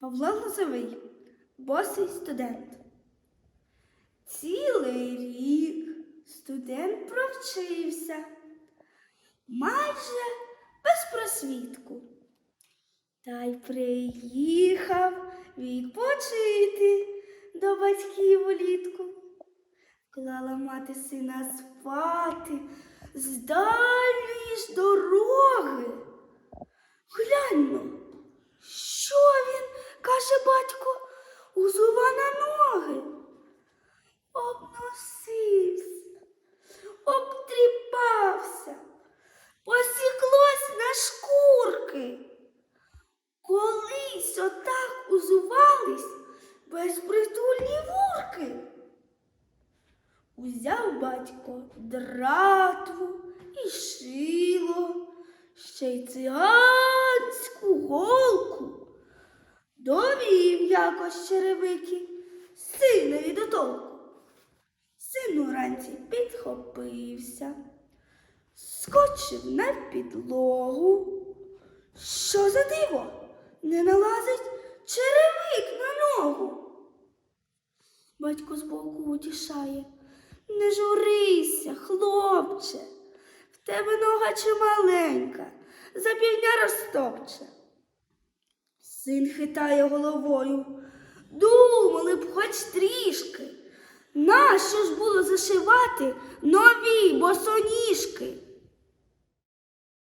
Павло Лозовий, босий студент. Цілий рік студент провчився, майже без просвітку. Та й приїхав відпочити до батьків улітку. Клала мати сина спати з дальньої ж дороги. Гляньмо, каже батько, узува на ноги. Обносився, обтріпався, посіклось на шкурки. Колись отак узувались безпритульні вурки. Узяв батько дратву і шило, ще й циганську голку. Довів якось черевики синові до толку. Син уранці підхопився, скочив на підлогу. Що за диво? Не налазить черевик на ногу. Батько збоку утішає. Не журися, хлопче, в тебе нога чималенька, за півдня розтопче. Син хитає головою. Думали б хоч трішки. Нащо ж було зашивати нові босоніжки?